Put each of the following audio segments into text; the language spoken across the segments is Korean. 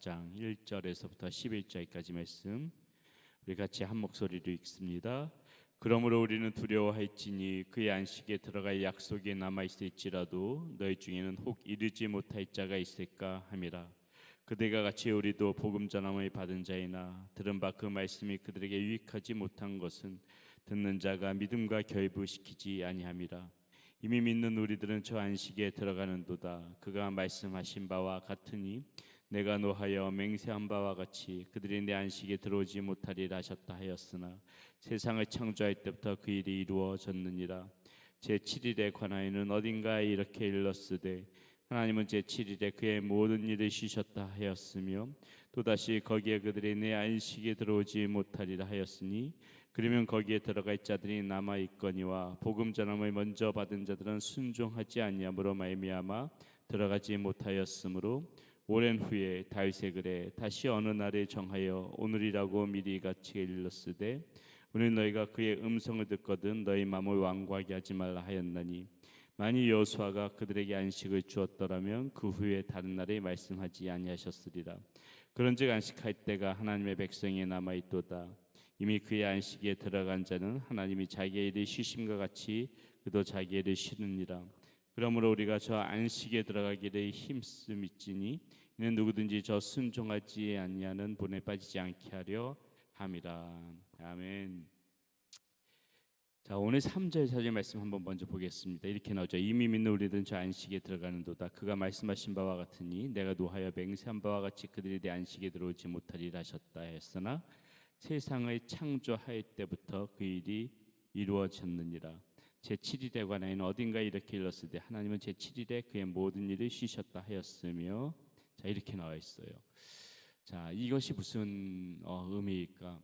장 1절에서부터 11절까지 말씀 우리 같이 한 목소리로 읽습니다. 그러므로 우리는 두려워할지니 그의 안식에 들어갈 약속이 남아 있을지라도 너희 중에는 혹 이르지 못할 자가 있을까 함이라. 그대가 같이 우리도 복음 전함을 받은 자이나 들은 바 그 말씀이 그들에게 유익하지 못한 것은 듣는 자가 믿음과 결부시키지 아니함이라. 이미 믿는 우리들은 저 안식에 들어가는도다. 그가 말씀하신 바와 같으니 내가 노하여 맹세한 바와 같이 그들이 내 안식에 들어오지 못하리라 하셨다 하였으나 세상을 창조할 때부터 그 일이 이루어졌느니라. 제 7일에 관하여는 어딘가에 이렇게 일렀으되 하나님은 제 7일에 그의 모든 일을 쉬셨다 하였으며 또다시 거기에 그들이 내 안식에 들어오지 못하리라 하였으니 그러면 거기에 들어갈 자들이 남아 있거니와 복음 전함을 먼저 받은 자들은 순종하지 아니함으로 말미암아 들어가지 못하였으므로 오랜 후에 다윗의 글에 다시 어느 날에 정하여 오늘이라고 미리 같이 일렀으되 오늘 너희가 그의 음성을 듣거든 너희 마음을 완고하게 하지 말라 하였나니 만일 여호수아가 그들에게 안식을 주었더라면 그 후에 다른 날에 말씀하지 아니하셨으리라. 그런즉 안식할 때가 하나님의 백성에 남아 있도다. 이미 그의 안식에 들어간 자는 하나님이 자기의 일을 쉬심과 같이 그도 자기의 일을 쉬느니라 그러므로 우리가 저 안식에 들어가기를 힘쓰미지니 이는 누구든지 저 순종하지 아니하는 본에 빠지지 않게 하려 함이라. 아멘. 자 오늘 3절 4절 말씀 한번 먼저 보겠습니다. 이렇게 나오죠. 이미 믿는 우리들은 저 안식에 들어가는도다. 그가 말씀하신 바와 같으니 내가 노하여 맹세한 바와 같이 그들이 내 안식에 들어오지 못하리라 하셨다 했으나 세상을 창조할 때부터 그 일이 이루어졌느니라. 제 7일에 관하여는 어딘가 이렇게 일렀으되 하나님은 제 7일에 그의 모든 일을 쉬셨다 하였으며 자 이렇게 나와 있어요. 자 이것이 무슨 어, 의미일까?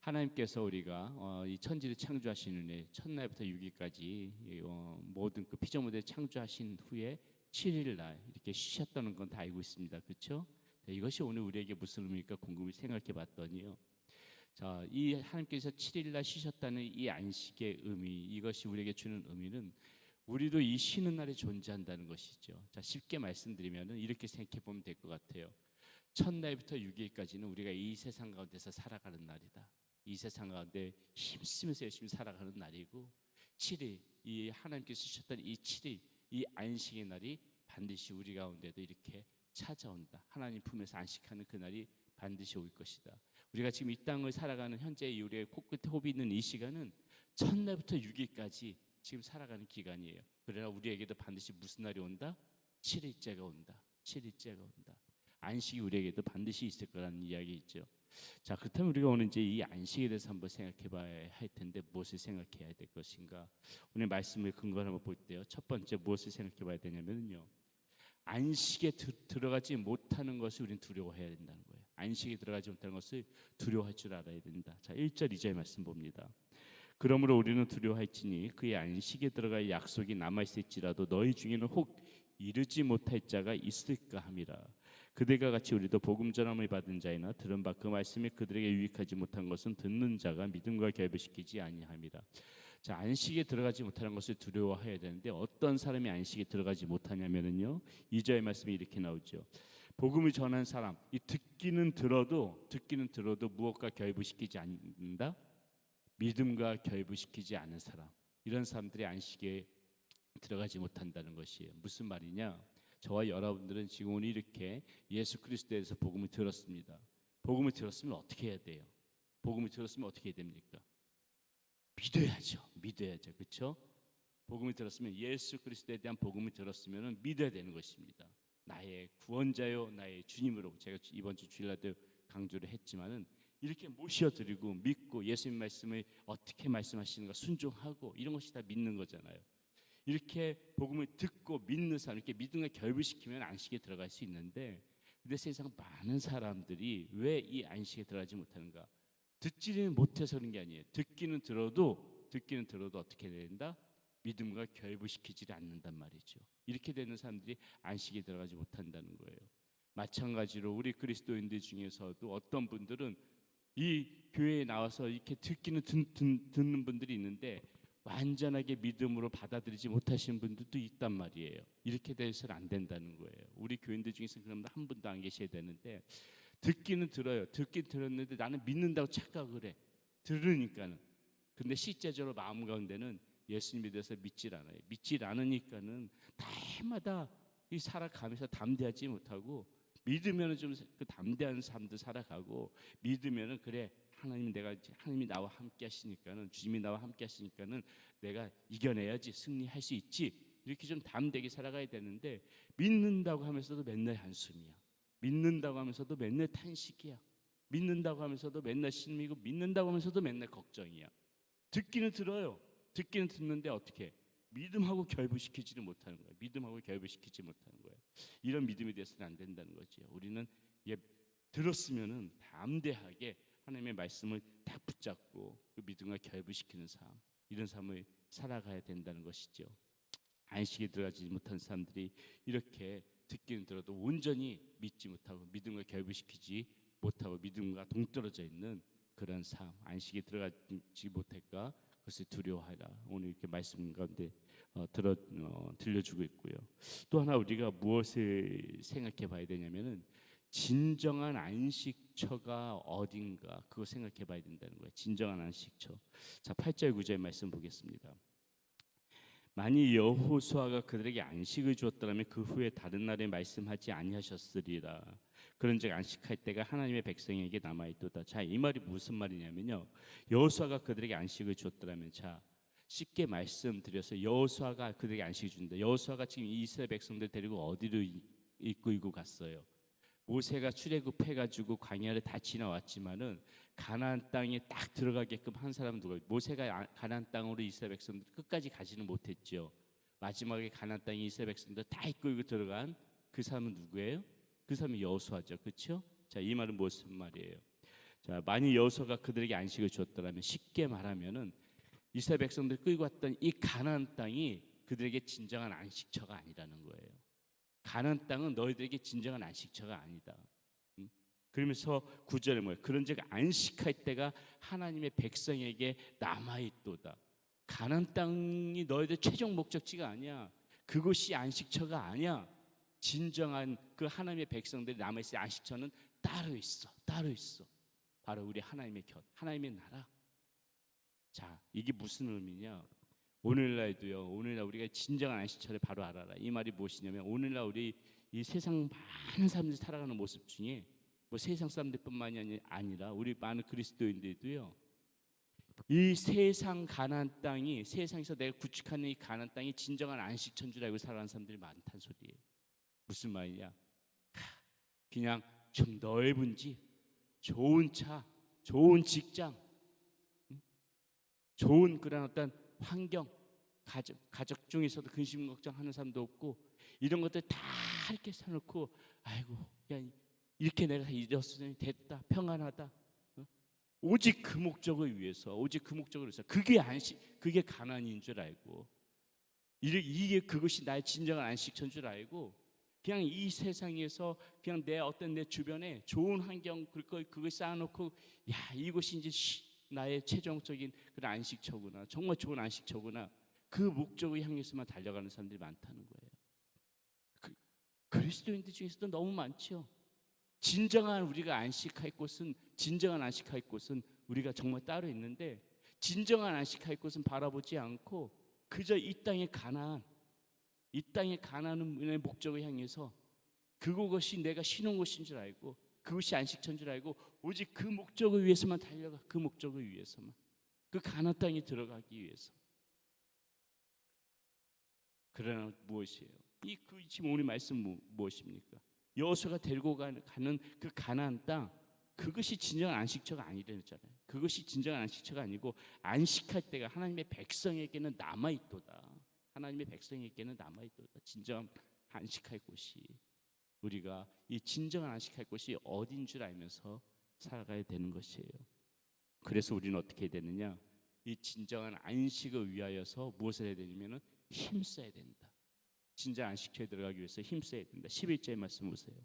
하나님께서 우리가 어, 이 천지를 창조하시는 해 첫날부터 6일까지 어, 모든 그 피조물을 창조하신 후에 7일 날 이렇게 쉬셨다는 건 다 알고 있습니다. 그렇죠? 이것이 오늘 우리에게 무슨 의미일까 궁금히 생각해 봤더니요. 자, 이 하나님께서 7일 날 쉬셨다는 이 안식의 의미, 이것이 우리에게 주는 의미는 우리도 이 쉬는 날에 존재한다는 것이죠. 자, 쉽게 말씀드리면 이렇게 생각해 보면 될 것 같아요. 첫날부터 6일까지는 우리가 이 세상 가운데서 살아가는 날이다. 이 세상 가운데 힘쓰면서 열심히 살아가는 날이고 7일 이 하나님께서 주셨던 이 7일 이 안식의 날이 반드시 우리 가운데도 이렇게 찾아온다. 하나님 품에서 안식하는 그 날이 반드시 올 것이다. 우리가 지금 이 땅을 살아가는 현재 우리의 코끝에 호비 있는 이 시간은 첫날부터 6일까지 지금 살아가는 기간이에요. 그러나 우리에게도 반드시 무슨 날이 온다? 7일째가 온다. 7일째가 온다. 안식이 우리에게도 반드시 있을 거라는 이야기 있죠. 자 그렇다면 우리가 오늘 이제 이 안식에 대해서 한번 생각해 봐야 할 텐데 무엇을 생각해야 될 것인가? 오늘 말씀을 근거로 한번 볼 때요. 첫 번째 무엇을 생각해 봐야 되냐면요. 안식에 드, 들어가지 못하는 것을 우리는 두려워해야 된다는 거예요. 안식에 들어가지 못하는 것을 두려워할 줄 알아야 된다. 자, 1절 2절 말씀 봅니다. 그러므로 우리는 두려워할지니 그의 안식에 들어갈 약속이 남아 있을지라도 너희 중에는 혹 이르지 못할 자가 있을까 함이라. 그대가 같이 우리도 복음 전함을 받은 자이나 들은 바 그 말씀이 그들에게 유익하지 못한 것은 듣는 자가 믿음과 결부시키지 아니함이라. 자, 안식에 들어가지 못하는 것을 두려워해야 되는데 어떤 사람이 안식에 들어가지 못하냐면은요. 2절의 말씀이 이렇게 나오죠. 복음을 전한 사람, 이 듣 기는 들어도 듣기는 들어도 무엇과 결부시키지 않는다? 믿음과 결부시키지 않은 사람. 이런 사람들이 안식에 들어가지 못한다는 것이에요. 무슨 말이냐? 저와 여러분들은 지금 오늘 이렇게 예수 그리스도에서 복음을 들었습니다. 복음을 들었으면 어떻게 해야 돼요? 복음을 들었으면 어떻게 해야 됩니까? 믿어야죠. 믿어야죠. 그렇죠? 복음을 들었으면 예수 그리스도에 대한 복음을 들었으면 믿어야 되는 것입니다. 나의 구원자요, 나의 주님으로 제가 이번 주 주일날도 강조를 했지만은 이렇게 모셔드리고 믿고 예수님 말씀을 어떻게 말씀하시는가 순종하고 이런 것이 다 믿는 거잖아요. 이렇게 복음을 듣고 믿는 사람, 이렇게 믿음과 결부시키면 안식에 들어갈 수 있는데, 근데 세상 많은 사람들이 왜 이 안식에 들어가지 못하는가? 듣지는 못해서 그런 게 아니에요. 듣기는 들어도 듣기는 들어도 어떻게 된다? 믿음과 결부시키지 않는단 말이죠. 이렇게 되는 사람들이 안식에 들어가지 못한다는 거예요. 마찬가지로 우리 그리스도인들 중에서도 어떤 분들은 이 교회에 나와서 이렇게 듣기는 듣, 듣, 듣는 분들이 있는데 완전하게 믿음으로 받아들이지 못하시는 분들도 있단 말이에요. 이렇게 돼서는 안 된다는 거예요. 우리 교인들 중에서 분한 분도 안 계셔야 되는데 듣기는 들어요. 듣긴 들었는데 나는 믿는다고 착각을 해. 들으니까는. 근데 실제적으로 마음 가운데는 예수님에 대해서 믿질 않아요. 믿질 않으니까는 날마다 이 살아가면서 담대하지 못하고 믿으면은 좀 그 담대한 삶도 살아가고 믿으면은 그래 하나님 내가 하나님이 나와 함께 하시니까는 주님이 나와 함께 하시니까는 내가 이겨내야지 승리할 수 있지. 이렇게 좀 담대하게 살아가야 되는데 믿는다고 하면서도 맨날 한숨이야. 믿는다고 하면서도 맨날 탄식이야. 믿는다고 하면서도 맨날 신미고 믿는다고 하면서도 맨날 걱정이야. 듣기는 들어요 듣기는 듣는데 어떻게? 믿음하고 결부시키지를 못하는 거예요. 믿음하고 결부시키지 못하는 거예요. 이런 믿음이 돼서는 안 된다는 거죠. 우리는 예, 들었으면은 담대하게 하나님의 말씀을 딱 붙잡고 그 믿음과 결부시키는 삶 이런 삶을 살아가야 된다는 것이죠. 안식에 들어가지 못한 사람들이 이렇게 듣기는 들어도 온전히 믿지 못하고 믿음과 결부시키지 못하고 믿음과 동떨어져 있는 그런 삶 안식에 들어가지 못할까 그것을 두려워하라 오늘 이렇게 말씀 가운데 어, 들어 어, 들려주고 있고요. 또 하나 우리가 무엇을 생각해 봐야 되냐면은 진정한 안식처가 어딘가 그거 생각해 봐야 된다는 거예요. 진정한 안식처. 자, 8절 9절 말씀 보겠습니다. 만일 여호수아가 그들에게 안식을 주었더라면 그 후에 다른 날에 말씀하지 아니하셨으리라. 그런즉 안식할 때가 하나님의 백성에게 남아 있도다. 자, 이 말이 무슨 말이냐면요. 여호수아가 그들에게 안식을 주었더라면 자, 쉽게 말씀드려서 여호수아가 그들에게 안식을 준다. 여호수아가 지금 이스라엘 백성들 데리고 어디로 이- 이끌고 갔어요? 모세가 출애굽해 가지고 광야를 다 지나왔지만은 가나안 땅에 딱 들어가게끔 한 사람은 누가? 모세가 아- 가나안 땅으로 이스라엘 백성들 끝까지 가지는 못했죠. 마지막에 가나안 땅에 이스라엘 백성들 다 이끌고 들어간 그 사람은 누구예요? 그 사람이 여호수아죠, 그렇죠? 자, 이 말은 무슨 말이에요? 자, 만일 여호수아가 그들에게 안식을 주었더라면 쉽게 말하면은 이스라엘 백성들 끌고 왔던 이 가나안 땅이 그들에게 진정한 안식처가 아니라는 거예요. 가나안 땅은 너희들에게 진정한 안식처가 아니다. 음? 그러면서 구절에 뭐예요? 그런즉 안식할 때가 하나님의 백성에게 남아 있도다. 가나안 땅이 너희들 최종 목적지가 아니야. 그곳이 안식처가 아니야. 진정한 그 하나님의 백성들이 남아 있을 안식처는 따로 있어. 따로 있어. 바로 우리 하나님의 곁, 하나님의 나라. 자, 이게 무슨 의미냐? 오늘날도요. 오늘날 우리가 진정한 안식처를 바로 알아라. 이 말이 무엇이냐면 오늘날 우리 이 세상 많은 사람들이 살아가는 모습 중에 뭐 세상 사람들뿐만이 아니- 아니라 우리 많은 그리스도인들도요. 이 세상 가나안 땅이 세상에서 내가 구축하는 이 가나안 땅이 진정한 안식처인 줄 알고 살아가는 사람들이 많다는 소리예요. 무슨 말이냐? 하, 그냥 좀 넓은 집, 좋은 차, 좋은 직장, 응? 좋은 그런 어떤 환경, 가족, 가족 중에서도 근심 걱정하는 사람도 없고 이런 것들 다 이렇게 사놓고 아이고 그냥 이렇게 내가 이뤘으니 됐다 평안하다 어? 오직 그 목적을 위해서 오직 그 목적을 위해서 그게 안식 그게 가난인 줄 알고 이게 그것이 나의 진정한 안식처인 줄 알고 그냥 이 세상에서 그냥 내 어떤 내 주변에 좋은 환경 그걸 그걸 쌓아놓고 야 이곳이 이제 시- 나의 최종적인 그런 안식처구나 정말 좋은 안식처구나 그 목적을 향해서만 달려가는 사람들이 많다는 거예요. 그, 그리스도인들 중에서도 너무 많죠. 진정한 우리가 안식할 곳은 진정한 안식할 곳은 우리가 정말 따로 있는데 진정한 안식할 곳은 바라보지 않고 그저 이 땅의 가난 이 땅의 가난의 목적을 향해서 그것이 내가 쉬는 곳인 줄 알고 그것이 안식처인 줄 알고 오직 그 목적을 위해서만 달려가 그 목적을 위해서만 그 가나안 땅에 들어가기 위해서 그러나 무엇이에요? 이 그 지금 오늘 말씀 무, 무엇입니까? 여호수아가 데리고 가는, 가는 그 가나안 땅 그것이 진정한 안식처가 아니랬잖아요. 그것이 진정한 안식처가 아니고 안식할 때가 하나님의 백성에게는 남아 있도다. 하나님의 백성에게는 남아 있도다. 진정한 안식할 곳이 우리가 이 진정한 안식할 곳이 어딘 줄 알면서 살아가야 되는 것이에요. 그래서 우리는 어떻게 되느냐? 이 진정한 안식을 위하여서 무엇을 해야 되냐면은 힘써야 된다. 진짜 안식처에 들어가기 위해서 힘써야 된다. 11절의 말씀 보세요.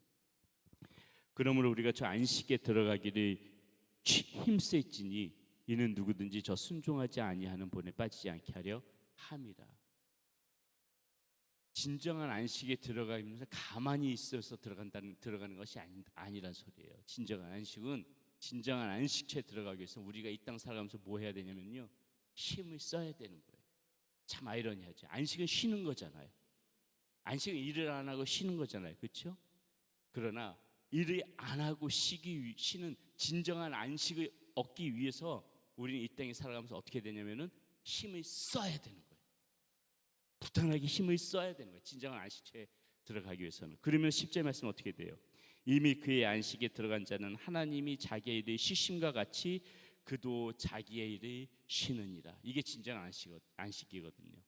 그러므로 우리가 저 안식에 들어가기를 취- 힘쓸지니 이는 누구든지 저 순종하지 아니하는 본에 빠지지 않게 하려 함이라. 진정한 안식에 들어가면서 가만히 있어서 들어간다는 들어가는 것이 아니, 아니란 소리예요. 진정한 안식은 진정한 안식처에 들어가기 위해서 우리가 이 땅 살아가면서 뭐 해야 되냐면요. 힘을 써야 되는 거예요. 참 아이러니하죠. 안식은 쉬는 거잖아요. 안식은 일을 안 하고 쉬는 거잖아요. 그렇죠? 그러나 일을 안 하고 쉬기 위, 쉬는 진정한 안식을 얻기 위해서 우리는 이 땅에 살아가면서 어떻게 되냐면은 힘을 써야 되는 거예요. 부단하게 힘을 써야 되는 거예요. 진정한 안식처에 들어가기 위해서는. 그러면 10절 말씀 어떻게 돼요? 이미 그의 안식에 들어간 자는 하나님이 자기의 일을 쉬심과 같이 그도 자기의 일을 쉬느니라. 이게 진정한 안식, 안식이거든요.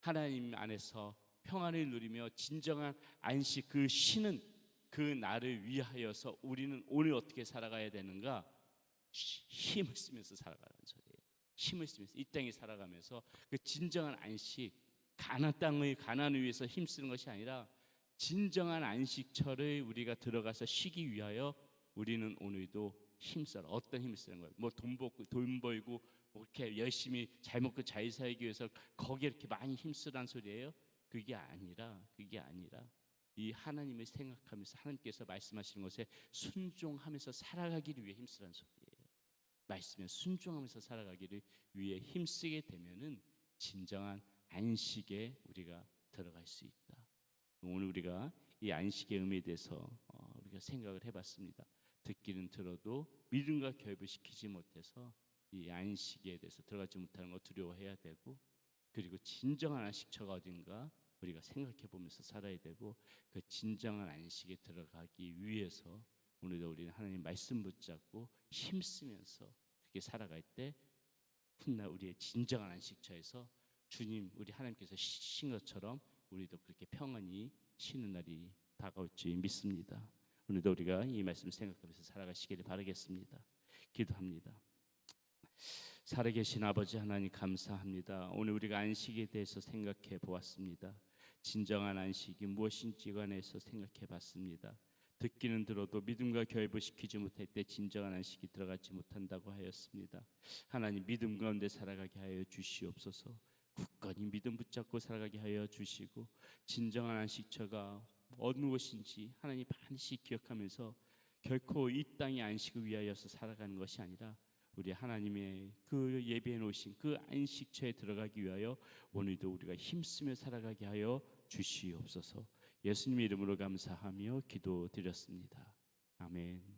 하나님 안에서 평안을 누리며 진정한 안식 그 쉬는 그 나를 위하여서 우리는 오늘 어떻게 살아가야 되는가? 힘을 쓰면서 살아가는 소리예요. 힘을 쓰면서 이 땅에 살아가면서 그 진정한 안식 가나 땅의 가난을 위해서 힘쓰는 것이 아니라 진정한 안식처를 우리가 들어가서 쉬기 위하여 우리는 오늘도 힘써라. 어떤 힘을 쓰는 거예요? 뭐 돈 벌고 돈 벌고 뭐 이렇게 열심히 잘 먹고 잘 살기 위해서 거기에 이렇게 많이 힘쓰란 소리예요? 그게 아니라 그게 아니라 이 하나님을 생각하면서 하나님께서 말씀하시는 것에 순종하면서 살아가기를 위해 힘쓰란 소리예요. 말씀에 순종하면서 살아가기를 위해 힘쓰게 되면은 진정한 안식에 우리가 들어갈 수 있다. 오늘 우리가 이 안식의 의미에 대해서 어, 우리가 생각을 해봤습니다. 듣기는 들어도 믿음과 결부를 시키지 못해서 이 안식에 대해서 들어가지 못하는 거 두려워해야 되고 그리고 진정한 안식처가 어딘가 우리가 생각해 보면서 살아야 되고 그 진정한 안식에 들어가기 위해서 오늘도 우리는 하나님 말씀 붙잡고 힘쓰면서 그렇게 살아갈 때 훗날 우리의 진정한 안식처에서 주님 우리 하나님께서 쉬신 것처럼 우리도 그렇게 평안히 쉬는 날이 다가올 줄 믿습니다. 오늘도 우리가 이 말씀 생각하면서 살아가시기를 바라겠습니다. 기도합니다. 살아계신 아버지 하나님 감사합니다. 오늘 우리가 안식에 대해서 생각해 보았습니다. 진정한 안식이 무엇인지 관해서 생각해 봤습니다. 듣기는 들어도 믿음과 결부 시키지 못할 때 진정한 안식이 들어가지 못한다고 하였습니다. 하나님 믿음 가운데 살아가게 하여 주시옵소서. 굳건히 믿음 붙잡고 살아가게 하여 주시고 진정한 안식처가 어느 것인지 하나님 반드시 기억하면서 결코 이 땅의 안식을 위하여서 살아가는 것이 아니라 우리 하나님의 그 예비해 놓으신 그 안식처에 들어가기 위하여 오늘도 우리가 힘쓰며 살아가게 하여 주시옵소서. 예수님 이름으로 감사하며 기도드렸습니다. 아멘.